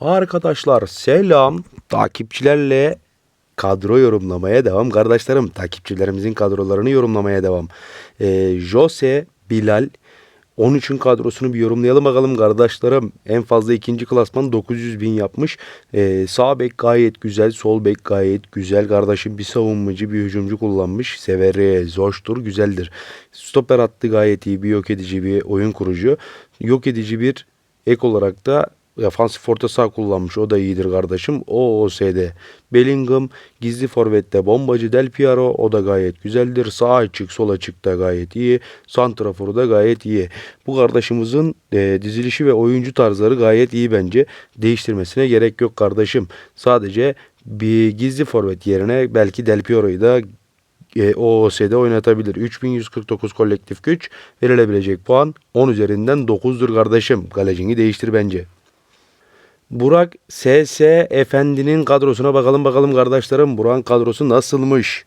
Arkadaşlar selam. Takipçilerle kadro yorumlamaya devam. Kardeşlerim takipçilerimizin kadrolarını yorumlamaya devam. Ee, Jose, Bilal 13'ün kadrosunu bir yorumlayalım bakalım kardeşlerim. En fazla ikinci klasman 900 bin yapmış. Ee, sağ bek gayet güzel. Sol bek gayet güzel. Kardeşim bir savunmacı bir hücumcu kullanmış. Severiz. Hoştur. Güzeldir. Stoper attı gayet iyi. Bir yok edici bir oyun kurucu. Yok edici bir ek olarak da Defansif orta saha kullanmış. O da iyidir kardeşim. O OSD. Bellingham gizli forvette bombacı Del Piero o da gayet güzeldir. Sağ açık sol açık da gayet iyi. Santraforu da gayet iyi. Bu kardeşimizin e, dizilişi ve oyuncu tarzları gayet iyi bence. Değiştirmesine gerek yok kardeşim. Sadece bir gizli forvet yerine belki Del Piero'yu da e, OOS'de oynatabilir. 3149 kolektif güç verilebilecek puan 10 üzerinden 9'dur kardeşim. Kalecini değiştir bence. Burak SS Efendi'nin kadrosuna bakalım bakalım kardeşlerim. Burak'ın kadrosu nasılmış?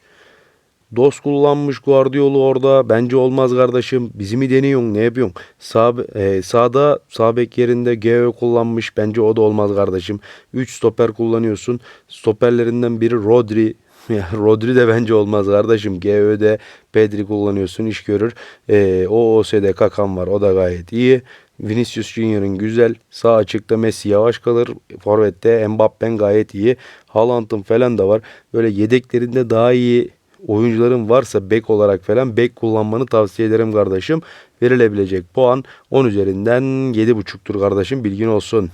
Dost kullanmış Guardiola orada. Bence olmaz kardeşim. Bizi mi deniyorsun? Ne yapıyorsun? Sağ, e, sağda sağ bek yerinde GÖ kullanmış. Bence o da olmaz kardeşim. 3 stoper kullanıyorsun. Stoperlerinden biri Rodri. Rodri de bence olmaz kardeşim. GÖ'de Pedri kullanıyorsun iş görür. E, o OS'de Kakan var. O da gayet iyi. Vinicius Junior'ın güzel. Sağ açıkta Messi yavaş kalır. Forvet'te Mbappe'n gayet iyi. Haaland'ın falan da var. Böyle yedeklerinde daha iyi oyuncuların varsa bek olarak falan bek kullanmanı tavsiye ederim kardeşim. Verilebilecek puan 10 üzerinden 7.5'tur kardeşim bilgin olsun.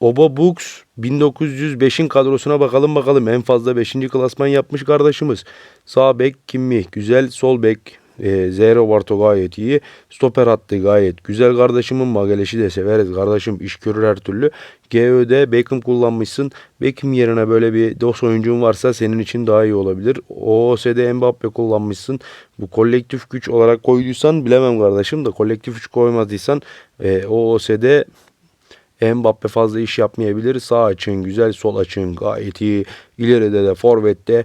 Oba Books 1905'in kadrosuna bakalım bakalım. En fazla 5. klasman yapmış kardeşimiz. Sağ bek kim mi? Güzel. Sol bek e, Zero Barto gayet iyi. Stoper attı gayet güzel kardeşimin. Mageleş'i de severiz kardeşim. iş görür her türlü. GÖ'de Beckham kullanmışsın. Beckham yerine böyle bir dos oyuncun varsa senin için daha iyi olabilir. OOS'de Mbappe kullanmışsın. Bu kolektif güç olarak koyduysan bilemem kardeşim de kolektif güç koymadıysan e, OOS'de Mbappe fazla iş yapmayabilir. Sağ açın güzel, sol açın gayet iyi. İleride de forvette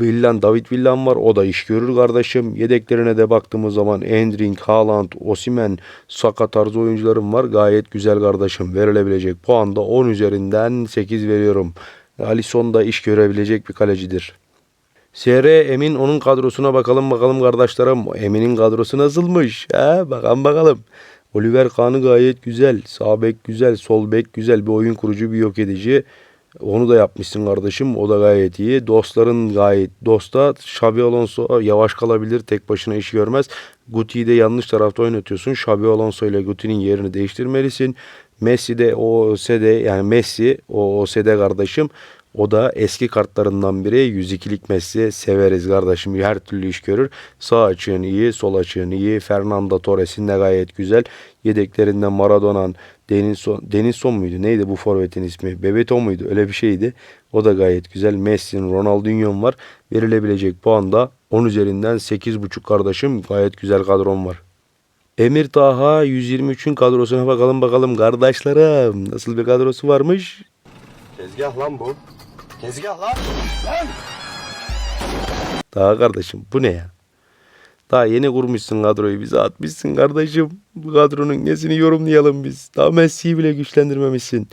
Villan, David Villan var. O da iş görür kardeşim. Yedeklerine de baktığımız zaman Endring, Haaland, Osimen, Saka tarzı oyuncularım var. Gayet güzel kardeşim. Verilebilecek puan da 10 üzerinden 8 veriyorum. Alisson da iş görebilecek bir kalecidir. SR Emin onun kadrosuna bakalım bakalım kardeşlerim. Emin'in kadrosu nasılmış? He, bakalım bakalım. Oliver Kahn'ı gayet güzel. Sağ bek güzel. Sol bek güzel. Bir oyun kurucu bir yok edici. Onu da yapmışsın kardeşim. O da gayet iyi. Dostların gayet dosta. Xabi Alonso yavaş kalabilir. Tek başına iş görmez. Guti'yi de yanlış tarafta oynatıyorsun. Xabi Alonso ile Guti'nin yerini değiştirmelisin. Messi de o OSD yani Messi o OSD kardeşim. O da eski kartlarından biri. 102'lik Messi severiz kardeşim. Her türlü iş görür. Sağ açığın iyi, sol açığın iyi. Fernando Torres'in de gayet güzel. Yedeklerinden Maradona'nın Denilson, Denilson muydu? Neydi bu forvetin ismi? Bebeto muydu? Öyle bir şeydi. O da gayet güzel. Messi'nin, Ronaldinho'm var. Verilebilecek puan da 10 üzerinden 8.5 kardeşim. Gayet güzel kadrom var. Emir Taha 123'ün kadrosuna bakalım bakalım kardeşlerim. Nasıl bir kadrosu varmış? Tezgah lan bu. Tezgah lan. Daha kardeşim bu ne ya? Daha yeni kurmuşsun kadroyu bize atmışsın kardeşim. Bu kadronun nesini yorumlayalım biz. Daha Messi'yi bile güçlendirmemişsin.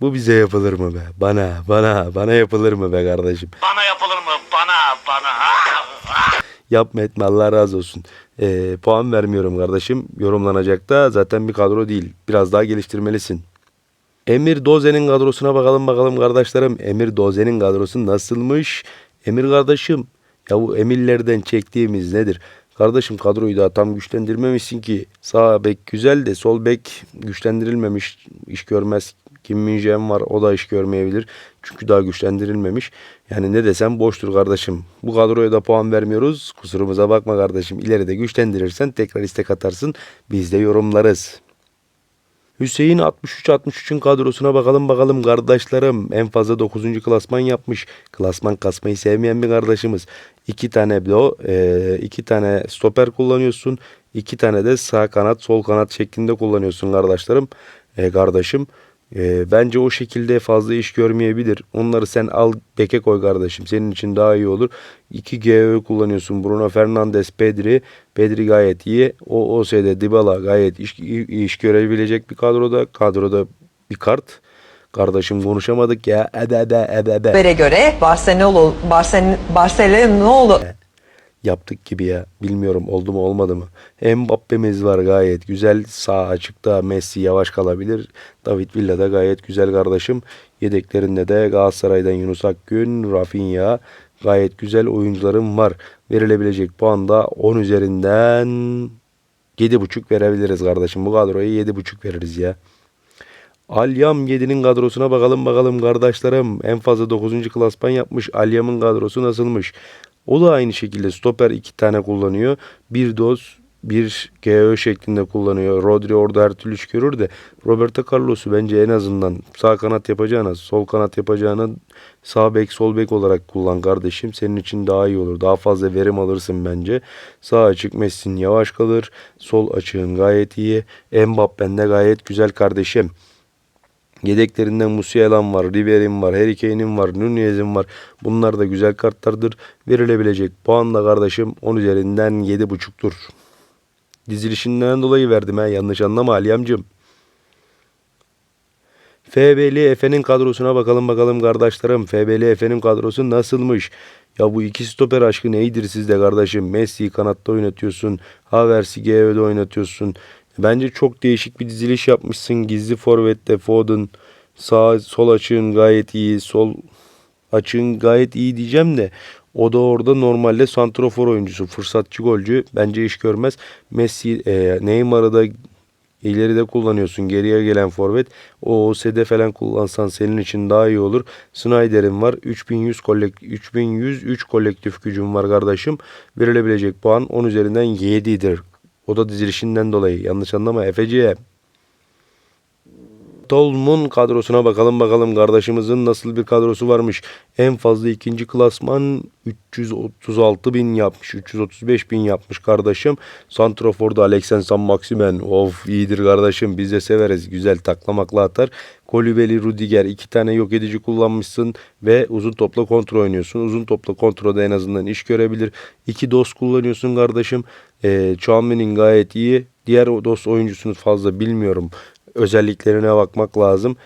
Bu bize yapılır mı be? Bana, bana, bana yapılır mı be kardeşim? Bana yapılır mı? Bana, bana. Yapma etme Allah razı olsun. Ee, puan vermiyorum kardeşim. Yorumlanacak da zaten bir kadro değil. Biraz daha geliştirmelisin. Emir Doze'nin kadrosuna bakalım bakalım kardeşlerim. Emir Doze'nin kadrosu nasılmış? Emir kardeşim ya bu emirlerden çektiğimiz nedir? Kardeşim kadroyu daha tam güçlendirmemişsin ki. Sağ bek güzel de sol bek güçlendirilmemiş. iş görmez. Kim Min var o da iş görmeyebilir. Çünkü daha güçlendirilmemiş. Yani ne desem boştur kardeşim. Bu kadroya da puan vermiyoruz. Kusurumuza bakma kardeşim. İleride güçlendirirsen tekrar istek atarsın. Biz de yorumlarız. Hüseyin 63-63'ün kadrosuna bakalım bakalım kardeşlerim. En fazla 9. klasman yapmış. Klasman kasmayı sevmeyen bir kardeşimiz. 2 tane blo, e, iki tane stoper kullanıyorsun. 2 tane de sağ kanat sol kanat şeklinde kullanıyorsun kardeşlerim. E, kardeşim. E, bence o şekilde fazla iş görmeyebilir. Onları sen al beke koy kardeşim. Senin için daha iyi olur. 2 GÖ kullanıyorsun. Bruno Fernandes, Pedri. Pedri gayet iyi. O OS'de Dybala gayet iş, iş görebilecek bir kadroda. Kadroda bir kart. Kardeşim konuşamadık ya. Ede ede ede ede. habere göre Barcelona, Barcelona, Barcelona yaptık gibi ya. Bilmiyorum oldu mu olmadı mı. Mbappe'miz var gayet güzel. Sağ açıkta Messi yavaş kalabilir. David Villa da gayet güzel kardeşim. Yedeklerinde de Galatasaray'dan Yunus Akgün, Rafinha gayet güzel oyuncularım var. Verilebilecek puan da 10 üzerinden 7.5 verebiliriz kardeşim. Bu kadroya 7.5 veririz ya. Alyam 7'nin kadrosuna bakalım bakalım kardeşlerim. En fazla 9. klasman yapmış. Alyam'ın kadrosu nasılmış? O da aynı şekilde stoper 2 tane kullanıyor. Bir doz bir GÖ şeklinde kullanıyor. Rodri orada her türlü iş görür de Roberto Carlos'u bence en azından sağ kanat yapacağına, sol kanat yapacağına sağ bek sol bek olarak kullan kardeşim. Senin için daha iyi olur. Daha fazla verim alırsın bence. Sağ açık Messi'nin yavaş kalır. Sol açığın gayet iyi. Mbappe'n de gayet güzel kardeşim. Yedeklerinden Musiala'm var, Ribery'm var, Harry Kane'im var, Nunez'im var. Bunlar da güzel kartlardır. Verilebilecek puan da kardeşim 10 üzerinden 7.5'tur. Dizilişinden dolayı verdim ha yanlış anlama Aliyamcım. FBL Efe'nin kadrosuna bakalım bakalım kardeşlerim. FBL Efe'nin kadrosu nasılmış? Ya bu iki stoper aşkı neydir sizde kardeşim? Messi'yi kanatta oynatıyorsun. Havertz'i GV'de oynatıyorsun. Bence çok değişik bir diziliş yapmışsın. Gizli forvette Foden. Sağ sol açığın gayet iyi. Sol açığın gayet iyi diyeceğim de o da orada normalde santrofor oyuncusu, fırsatçı golcü. Bence iş görmez. Messi, e, Neymar'ı da ileride kullanıyorsun. Geriye gelen forvet. O OSD falan kullansan senin için daha iyi olur. Snyder'in var. 3100 kolek 3103 kolektif gücüm var kardeşim. Verilebilecek puan 10 üzerinden 7'dir. O da dizilişinden dolayı. Yanlış anlama Efeciğim. Dolmun kadrosuna bakalım bakalım kardeşimizin nasıl bir kadrosu varmış. En fazla ikinci klasman 336 bin yapmış. 335 bin yapmış kardeşim. Santrofor'da Alexen San Maximen. Of iyidir kardeşim. Biz de severiz. Güzel taklamakla atar. Kolibeli, Rudiger iki tane yok edici kullanmışsın ve uzun topla kontrol oynuyorsun. Uzun topla kontrolde en azından iş görebilir. İki dost kullanıyorsun kardeşim. Ee, Chouameni'nin gayet iyi. Diğer dost oyuncusunu fazla bilmiyorum özelliklerine bakmak lazım.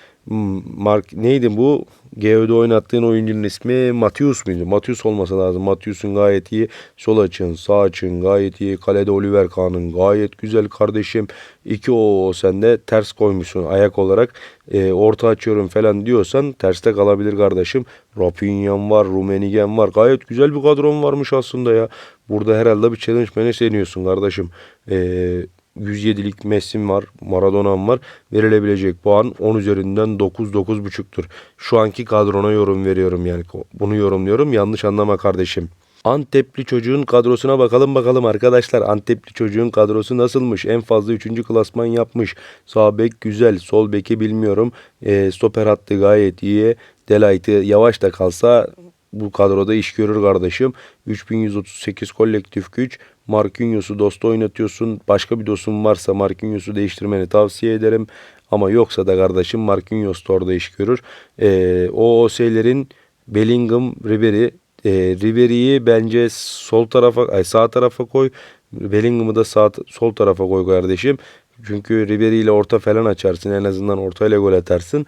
Mark neydi bu? GO'da oynattığın oyuncunun ismi Matius muydu? Matius olması lazım. Matius'un gayet iyi. Sol açın, sağ açın gayet iyi. Kalede Oliver Kahn'ın gayet güzel kardeşim. İki o sen de ters koymuşsun ayak olarak. E, orta açıyorum falan diyorsan terste kalabilir kardeşim. Rafinha'm var, Rummenigge'm var. Gayet güzel bir kadron varmış aslında ya. Burada herhalde bir challenge menüs deniyorsun kardeşim. Eee 107'lik Messi'm var, Maradona'm var. Verilebilecek puan 10 üzerinden 9-9.5'tur. Şu anki kadrona yorum veriyorum yani. Bunu yorumluyorum. Yanlış anlama kardeşim. Antepli çocuğun kadrosuna bakalım bakalım arkadaşlar. Antepli çocuğun kadrosu nasılmış? En fazla 3. klasman yapmış. Sağ bek güzel. Sol beki bilmiyorum. E, stoper hattı gayet iyi. Delight'ı yavaş da kalsa bu kadroda iş görür kardeşim. 3138 kolektif güç. Marquinhos'u dosta oynatıyorsun. Başka bir dostun varsa Marquinhos'u değiştirmeni tavsiye ederim. Ama yoksa da kardeşim Marquinhos da orada iş görür. Ee, o OS'lerin Bellingham, Ribery. Ee, Ribery'yi bence sol tarafa, ay sağ tarafa koy. Bellingham'ı da sağ, sol tarafa koy kardeşim. Çünkü Ribery ile orta falan açarsın. En azından ortayla gol atarsın.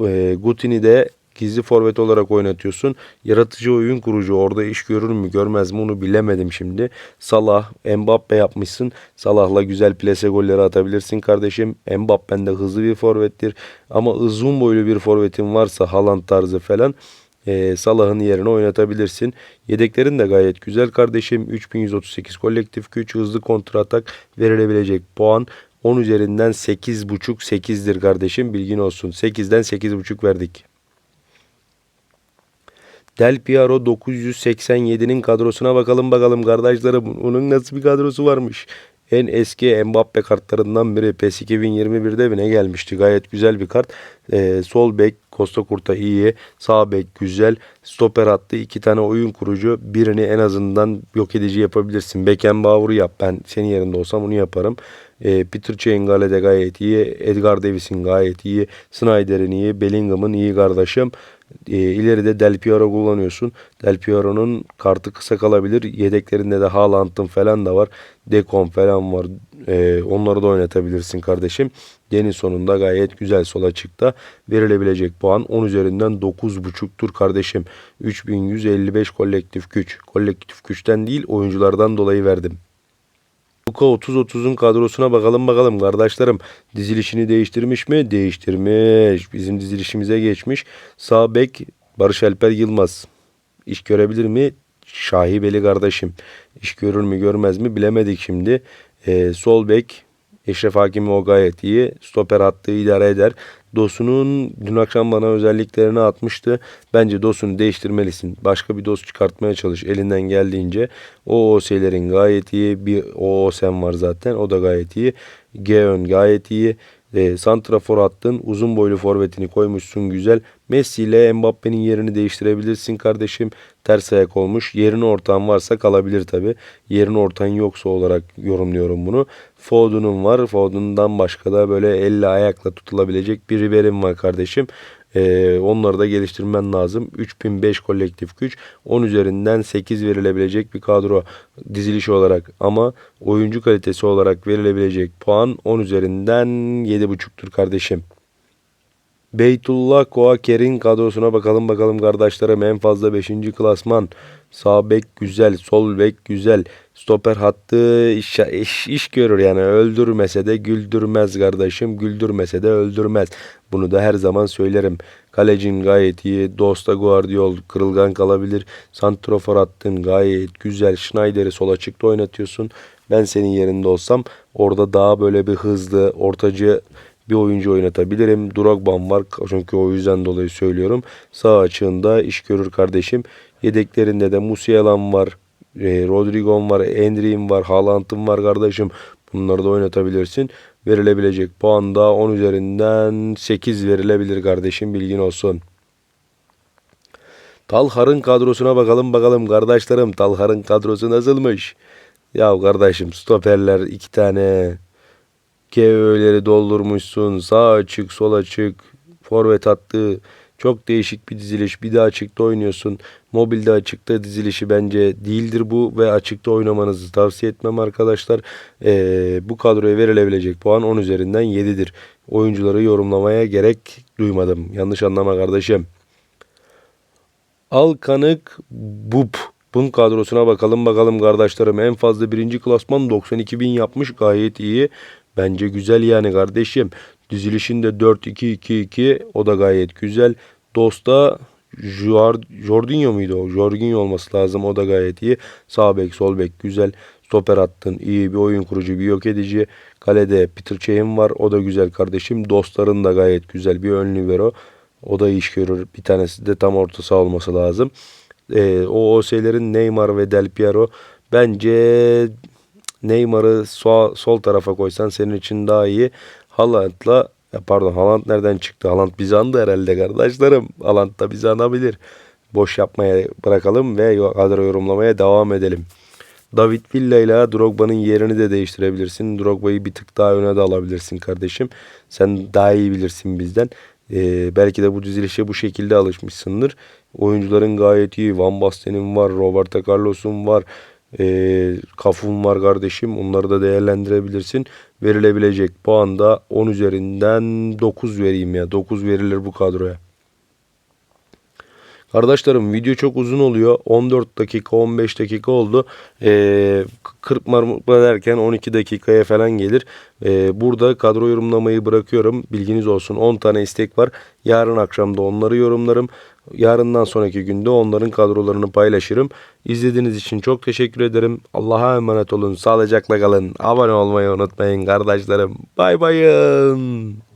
E, Gutini de gizli forvet olarak oynatıyorsun. Yaratıcı oyun kurucu orada iş görür mü görmez mi onu bilemedim şimdi. Salah, Mbappe yapmışsın. Salah'la güzel plase golleri atabilirsin kardeşim. Mbappe'n de hızlı bir forvettir. Ama uzun boylu bir forvetin varsa Haaland tarzı falan e, Salah'ın yerine oynatabilirsin. Yedeklerin de gayet güzel kardeşim. 3138 kolektif güç, hızlı kontratak verilebilecek puan. 10 üzerinden 8.5 8'dir kardeşim bilgin olsun. 8'den 8.5 verdik. Del Piero 987'nin kadrosuna bakalım bakalım kardeşlerim. Onun nasıl bir kadrosu varmış. En eski Mbappe kartlarından biri PES 2021'de mi ne gelmişti? Gayet güzel bir kart. Ee, sol bek Costa Curta iyi. Sağ bek güzel. Stoper attı. iki tane oyun kurucu. Birini en azından yok edici yapabilirsin. Beckenbauer'u yap. Ben senin yerinde olsam onu yaparım. Ee, Peter Çengale de gayet iyi. Edgar Davis'in gayet iyi. Snyder'in iyi. Bellingham'ın iyi kardeşim. E, ileride Del Piero kullanıyorsun. Del Piero'nun kartı kısa kalabilir. Yedeklerinde de Haaland'ın falan da var. Dekon falan var. E, onları da oynatabilirsin kardeşim. Yeni sonunda gayet güzel sol açıkta verilebilecek puan 10 üzerinden 9.5'tur kardeşim. 3155 kolektif güç. Kolektif güçten değil oyunculardan dolayı verdim. Luka 30-30'un kadrosuna bakalım bakalım kardeşlerim. Dizilişini değiştirmiş mi? Değiştirmiş. Bizim dizilişimize geçmiş. Sağ bek Barış Alper Yılmaz. İş görebilir mi? Şahibeli kardeşim. İş görür mü görmez mi bilemedik şimdi. Ee, sol bek Eşref Hakimi o gayet iyi. Stoper attığı idare eder. Dosu'nun dün akşam bana özelliklerini atmıştı. Bence Dosu'nu değiştirmelisin. Başka bir dos çıkartmaya çalış elinden geldiğince. O OS'lerin gayet iyi. Bir o OS'm var zaten. O da gayet iyi. Geon gayet iyi. E, Santrafor attın. Uzun boylu forvetini koymuşsun güzel. Messi ile Mbappe'nin yerini değiştirebilirsin kardeşim. Ters ayak olmuş. Yerini ortağın varsa kalabilir tabi. Yerini ortağın yoksa olarak yorumluyorum bunu. Foden'un var. Foden'dan başka da böyle elle ayakla tutulabilecek bir Ribery'm var kardeşim. Ee, onları da geliştirmen lazım. 3005 kolektif güç. 10 üzerinden 8 verilebilecek bir kadro dizilişi olarak ama oyuncu kalitesi olarak verilebilecek puan 10 üzerinden 7.5'tür kardeşim. Beytullah Koaker'in kadrosuna bakalım bakalım kardeşlerim. En fazla 5. klasman. Sağ bek güzel, sol bek güzel. Stoper hattı iş, iş, iş görür yani öldürmese de güldürmez kardeşim. Güldürmese de öldürmez. Bunu da her zaman söylerim. Kalecin gayet iyi. Dosta Guardiol kırılgan kalabilir. Santrofor attın gayet güzel. Schneider'i sol açıkta oynatıyorsun. Ben senin yerinde olsam orada daha böyle bir hızlı ortacı bir oyuncu oynatabilirim. Drogba'm var çünkü o yüzden dolayı söylüyorum. Sağ açığında iş görür kardeşim. Yedeklerinde de Musialan var. E, Rodrigo'm var. Endri'm var. Haaland'ım var kardeşim. Bunları da oynatabilirsin. Verilebilecek puan da 10 üzerinden 8 verilebilir kardeşim bilgin olsun. Talhar'ın kadrosuna bakalım bakalım kardeşlerim. Talhar'ın kadrosu nasılmış? Ya kardeşim stoperler iki tane KO'leri doldurmuşsun. Sağ açık, sol açık, forvet attı. Çok değişik bir diziliş. Bir de açıkta oynuyorsun. Mobilde açıkta dizilişi bence değildir bu ve açıkta oynamanızı tavsiye etmem arkadaşlar. Ee, bu kadroya verilebilecek puan 10 üzerinden 7'dir. Oyuncuları yorumlamaya gerek duymadım. Yanlış anlama kardeşim. Alkanık Bup. Bunun kadrosuna bakalım bakalım kardeşlerim. En fazla birinci klasman 92 bin yapmış gayet iyi. Bence güzel yani kardeşim. Dizilişinde 4-2-2-2 o da gayet güzel. Dosta Jor- Jorginho muydu o? Jorginho olması lazım. O da gayet iyi. Sağ bek, sol bek güzel. Stoper attın. iyi bir oyun kurucu, bir yok edici. Kalede Peter Çehim var. O da güzel kardeşim. Dostların da gayet güzel. Bir ön libero. O da iş görür. Bir tanesi de tam orta saha olması lazım. Ee, o OS'lerin Neymar ve Del Piero bence Neymar'ı sol, sol tarafa koysan senin için daha iyi. Haaland'la pardon Haaland nereden çıktı? Haaland bizi andı herhalde kardeşlerim. Haaland da bizi anabilir. Boş yapmaya bırakalım ve kadro yorumlamaya devam edelim. David Villa ile Drogba'nın yerini de değiştirebilirsin. Drogba'yı bir tık daha öne de alabilirsin kardeşim. Sen daha iyi bilirsin bizden. Ee, belki de bu dizilişe bu şekilde alışmışsındır. Oyuncuların gayet iyi. Van Basten'in var, Roberto Carlos'un var. E, Kafum var kardeşim. Onları da değerlendirebilirsin. Verilebilecek puan da 10 üzerinden 9 vereyim ya. 9 verilir bu kadroya. Kardeşlerim video çok uzun oluyor. 14 dakika 15 dakika oldu. Ee, 40 marmutla derken 12 dakikaya falan gelir. Ee, burada kadro yorumlamayı bırakıyorum. Bilginiz olsun 10 tane istek var. Yarın akşam da onları yorumlarım. Yarından sonraki günde onların kadrolarını paylaşırım. İzlediğiniz için çok teşekkür ederim. Allah'a emanet olun. Sağlıcakla kalın. Abone olmayı unutmayın kardeşlerim. Bay bayın.